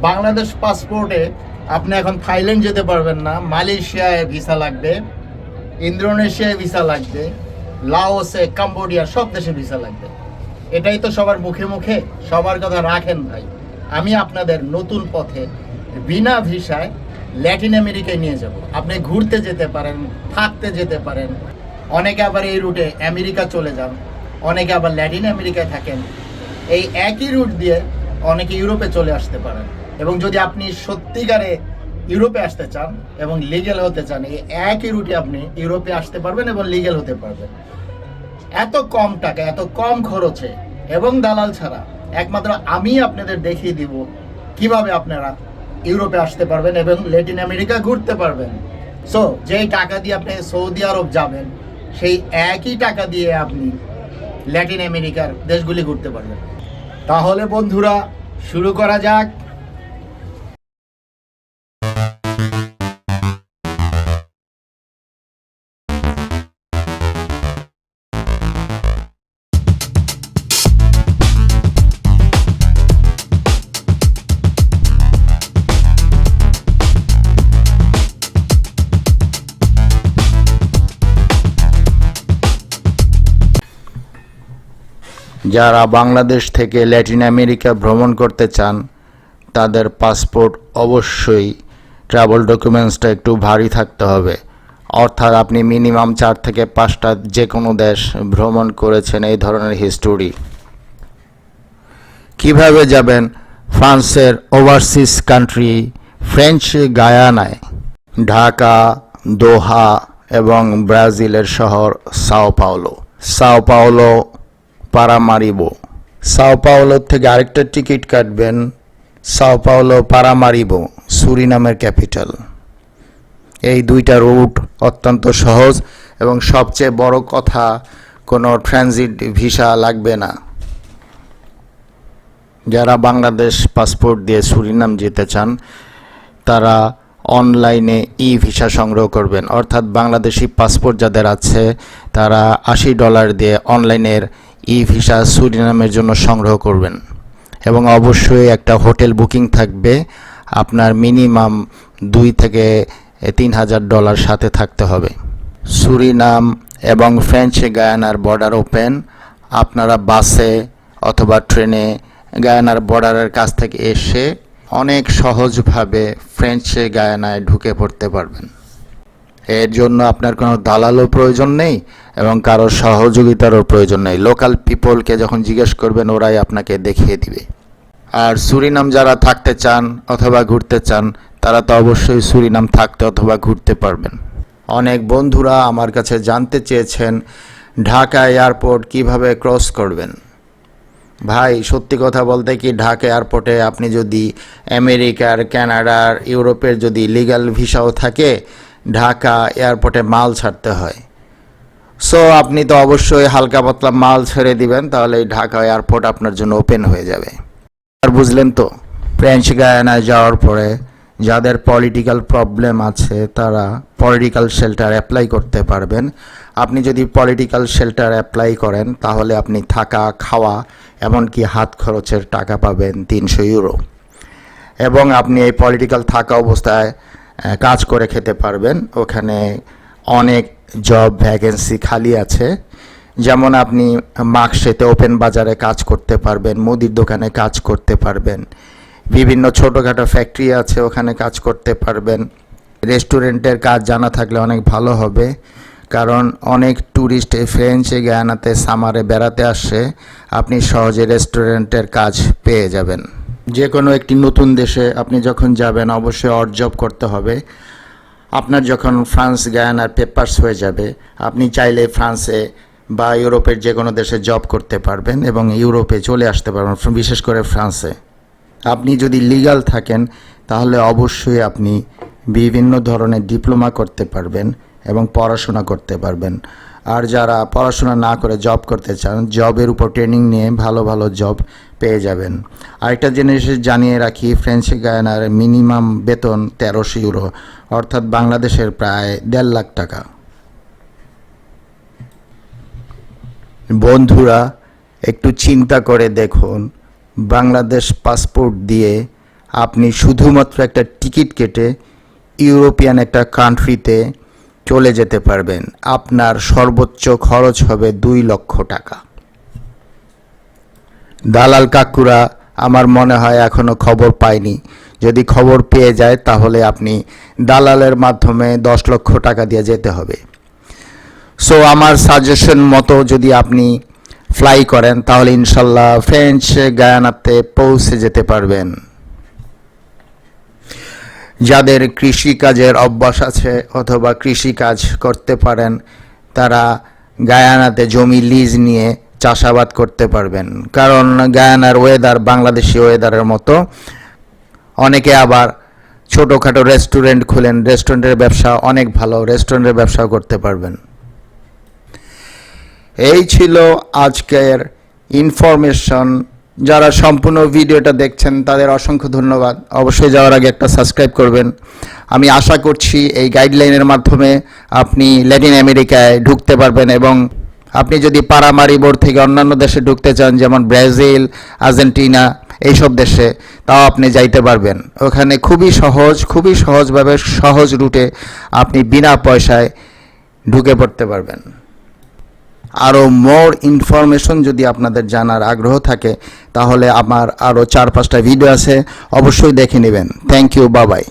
বাংলাদেশ পাসপোর্টে আপনি এখন থাইল্যান্ড যেতে পারবেন না, মালয়েশিয়ায় ভিসা লাগবে, ইন্দোনেশিয়ায় ভিসা লাগবে, লাওসে, কাম্বোডিয়া, সব দেশে ভিসা লাগবে। এটাই তো সবার মুখে মুখে, সবার কথা রাখেন ভাই। আমি আপনাদের নতুন পথে বিনা ভিসায় ল্যাটিন আমেরিকায় নিয়ে যাব। আপনি ঘুরতে যেতে পারেন, থাকতে যেতে পারেন। অনেকে আবার এই রুটে আমেরিকা চলে যান, অনেকে আবার ল্যাটিন আমেরিকায় থাকেন। এই একই রুট দিয়ে অনেকে ইউরোপে চলে আসতে পারেন। এবং যদি আপনি সত্যিকারে ইউরোপে আসতে চান এবং লিগেল হতে চান, এই একই রুটে আপনি ইউরোপে আসতে পারবেন এবং লিগেল হতে পারবেন। এত কম টাকা, এত কম খরচে এবং দালাল ছাড়া একমাত্র আমি আপনাদের দেখিয়ে দিব কীভাবে আপনারা ইউরোপে আসতে পারবেন এবং ল্যাটিন আমেরিকা ঘুরতে পারবেন। সো যেই টাকা দিয়ে আপনি সৌদি আরব যাবেন, সেই একই টাকা দিয়ে আপনি ল্যাটিন আমেরিকার দেশগুলি ঘুরতে পারবেন। তাহলে বন্ধুরা, শুরু করা যাক। যারা বাংলাদেশ থেকে ল্যাটিন আমেরিকা ভ্রমণ করতে চান, তাদের পাসপোর্ট অবশ্যই ট্রাভেল ডকুমেন্টসটা একটু ভারী থাকতে হবে। অর্থাৎ আপনি মিনিমাম চার থেকে পাঁচটা যে কোনো দেশ ভ্রমণ করেছেন এই ধরনের হিস্টোরি কীভাবে যাবেন? ফ্রান্সের ওভারসিজ কান্ট্রি ফ্রেঞ্চ গায়ানায় ঢাকা, দোহা এবং ব্রাজিলের শহর Sao Paulo. Sao Paulo Paramaribo Sao Paulo থেকে আরেকটা টিকিট কাটবেন। সাও পাওলো পারামারিবো সুরিনামের ক্যাপিটাল। এই দুইটা রুট অত্যন্ত সহজ এবং সবচেয়ে বড় কথা, কোনো ট্রানজিট ভিসা লাগবে না। যারা বাংলাদেশ পাসপোর্ট দিয়ে সুরিনাম যেতে চান, তারা অনলাইনে ই ভিসা সংগ্রহ করবেন। অর্থাৎ বাংলাদেশি পাসপোর্ট যাদের আছে, তারা আশি ডলার দিয়ে অনলাইনের ই ভিসা সুরিনামের জন্য সংগ্রহ করবেন। এবং অবশ্যই একটা হোটেল বুকিং থাকবে। আপনার মিনিমাম দুই থেকে তিন হাজার ডলার সাথে থাকতে হবে। সুরিনাম এবং ফ্রেঞ্চ গায়ানার বর্ডার ওপেন। আপনারা বাসে অথবা ট্রেনে গায়ানার বর্ডারের কাছ থেকে এসে অনেক সহজভাবে ফ্রেঞ্চ গায়ানায় ঢুকে পড়তে পারবেন। এর জন্য আপনার কোনো দালালও প্রয়োজন নেই এবং কারোর সহযোগিতারও প্রয়োজন নেই। লোকাল পিপলকে যখন জিজ্ঞেস করবেন, ওরাই আপনাকে দেখিয়ে দিবে। আর সুরিনাম যারা থাকতে চান অথবা ঘুরতে চান, তারা তো অবশ্যই সুরিনাম থাকতে অথবা ঘুরতে পারবেন। অনেক বন্ধুরা আমার কাছে জানতে চেয়েছেন, ঢাকা এয়ারপোর্ট কীভাবে ক্রস করবেন? ভাই, সত্যি কথা বলতে কি, ঢাকা এয়ারপোর্টে আপনি যদি আমেরিকার, কানাডার, ইউরোপের যদি লিগ্যাল ভিসাও থাকে ঢাকা এয়ারপোর্টে মাল ছাড়তে হয়। সো আপনি তো অবশ্যই হালকা পাতলা মাল ছেড়ে দিবেন, তাহলে এই ঢাকা এয়ারপোর্ট আপনার জন্য ওপেন হয়ে যাবে। আর বুঝলেন তো ফ্রেঞ্চ গায়ানায় যাওয়ার পরে যাদের পলিটিক্যাল প্রবলেম আছে, তারা পলিটিক্যাল শেল্টার অ্যাপ্লাই করতে পারবেন। আপনি যদি পলিটিক্যাল শেল্টার অ্যাপ্লাই করেন, তাহলে আপনি থাকা, খাওয়া, এমনকি হাত খরচের টাকা পাবেন তিনশো ইউরো এবং আপনি এই পলিটিক্যাল থাকা অবস্থায় কাজ করে খেতে পারবেন। ওখানে অনেক জব ভ্যাকেন্সি খালি আছে। যেমন আপনি মার্কশেতে ওপেন বাজারে কাজ করতে পারবেন, মুদির দোকানে কাজ করতে পারবেন। বিভিন্ন ছোটোখাটো ফ্যাক্টরি আছে, ওখানে কাজ করতে পারবেন। রেস্টুরেন্টের কাজ জানা থাকলে অনেক ভালো হবে। কারণ অনেক ট্যুরিস্ট এই ফ্রেঞ্চ গায়ানাতে সামারে বেড়াতে আসে, আপনি সহজে রেস্টুরেন্টের কাজ পেয়ে যাবেন। যে কোনো একটি নতুন দেশে আপনি যখন যাবেন, অবশ্যই অড জব করতে হবে। আপনার যখন ফ্রান্স গায়ানার পেপার্স হয়ে যাবে, আপনি চাইলে ফ্রান্সে বা ইউরোপের যে কোনো দেশে জব করতে পারবেন এবং ইউরোপে চলে আসতে পারবেন, বিশেষ করে ফ্রান্সে আপনি যদি লিগ্যাল থাকেন, তাহলে অবশ্যই আপনি বিভিন্ন ধরনের ডিপ্লোমা করতে পারবেন এবং পড়াশোনা করতে পারবেন। আর যারা পড়াশোনা না করে জব করতে চান জবের উপর ট্রেনিং নিয়ে ভালো ভালো জব পেয়ে যাবেন। আরেকটা জিনিস জানিয়ে রাখি ফ্রেঞ্চ গায়ানার মিনিমাম বেতন তেরোশো ইউরো অর্থাৎ বাংলাদেশের প্রায় দেড় লাখ টাকা। বন্ধুরা, একটু চিন্তা করে দেখুন, বাংলাদেশ পাসপোর্ট দিয়ে আপনি শুধুমাত্র একটা টিকিট কেটে ইউরোপিয়ান একটা কান্ট্রিতে চলে যেতে পারবেন। আপনার সর্বোচ্চ খরচ হবে দুই লক্ষ টাকা। দালাল কাকুরা, আমার মনে হয় এখনও খবর পায়নি। যদি খবর পেয়ে যায়, তাহলে আপনি দালালের মাধ্যমে দশ লক্ষ টাকা দিয়ে যেতে হবে। সো আমার সাজেশন মতো যদি আপনি ফ্লাই করেন, তাহলে ইনশাল্লাহ ফ্রেঞ্চ গায়ানাতে পৌঁছে যেতে পারবেন। যাদের কৃষিকাজের অভ্যাস আছে অথবা কৃষিকাজ করতে পারেন, তারা গায়ানাতে জমি লিজ নিয়ে চাষাবাদ করতে পারবেন। কারণ গায়ানার ওয়েদার বাংলাদেশি ওয়েদারের মতো। অনেকে আবার ছোটোখাটো রেস্টুরেন্ট খুলেন রেস্টুরেন্টের ব্যবসা অনেক ভালো রেস্টুরেন্টের ব্যবসাও করতে পারবেন। এই ছিল আজকের ইনফরমেশন যারা সম্পূর্ণ ভিডিওটা দেখছেন, তাদের অসংখ্য ধন্যবাদ। অবশ্যই যাওয়ার আগে একটা সাবস্ক্রাইব করবেন। আমি আশা করছি এই গাইডলাইনের মাধ্যমে আপনি ল্যাটিন আমেরিকায় ঢুকতে পারবেন এবং আপনি যদি পারামারি বোর্ড থেকে অন্যান্য দেশে ঢুকতে চান, যেমন ব্রাজিল আর্জেন্টিনা এইসব দেশে, তাও আপনি যাইতে পারবেন। ওখানে খুবই সহজ, খুবই সহজভাবে সহজ রুটে আপনি বিনা পয়সায় ঢুকে পড়তে পারবেন। আরও মোর ইনফরমেশন যদি আপনাদের জানার আগ্রহ থাকে, তাহলে আমার আরও চার পাঁচটা ভিডিও আছে, অবশ্যই দেখে নেবেন। থ্যাংক ইউ বাবাই